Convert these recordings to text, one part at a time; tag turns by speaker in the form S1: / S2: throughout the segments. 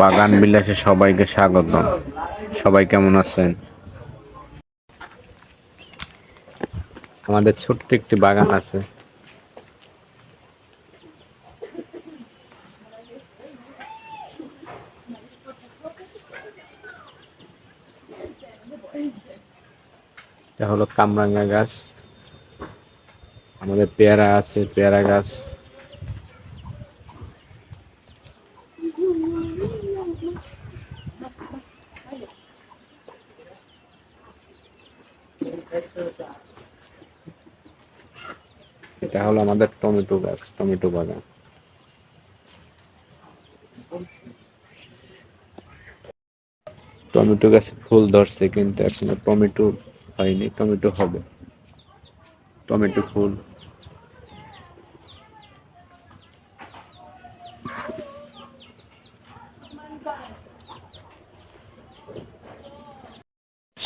S1: বাগান বিলাসে সবাইকে স্বাগত সবাই কেমন আছেন? আমাদের ছোট্ট একটি বাগান আছে। এটা হলো কামরাঙ্গা গাছ। আমাদের পেয়ারা আছে, পেয়ারা গাছ। এটা হলো আমাদের টমেটো গাছ, টমেটো বাগান। টমেটো গাছে ফুল ধরছে কিন্তু এখনও টমেটো হয়নি, টমেটো হবে। টমেটো ফুল।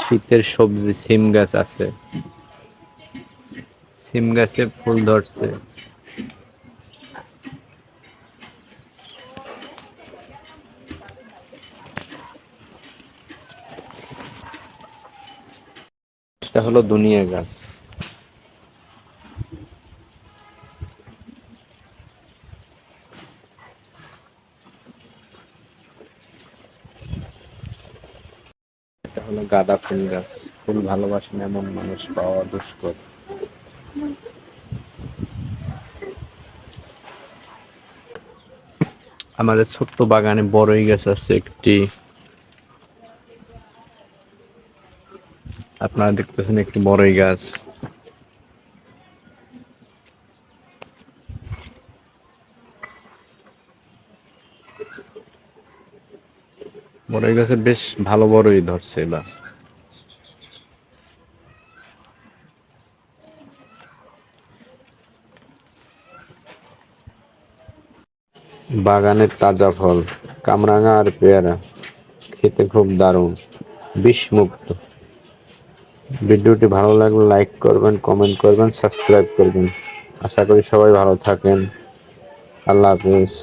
S1: শীতের সবজি সিম গাছ আছে। সিম গাছে ফুল ধরছে। এটা হলো দুনিয়া গাছ এটা হলো গাঁদা ফুল গাছ। ফুল ভালোবাসেন এমন মানুষ পাওয়া দুষ্কর। আমাদের ছোট্ট বাগানে বড়ই গাছ আছে একটি। আপনারা দেখতেছেন একটি বড়ই গাছ। বড়ই গাছে বেশ ভালো বড়ই ধরছে এবার। বাগানের তাজা ফল, কামরাঙা আর পেয়ারা, খেতে খুব দারুণ, বিষমুক্ত। ভিডিওটি ভালো লাগলে লাইক করবেন, কমেন্ট করবেন, সাবস্ক্রাইব করবেন। আশা করি সবাই ভালো থাকেন। আল্লাহ হাফিজ।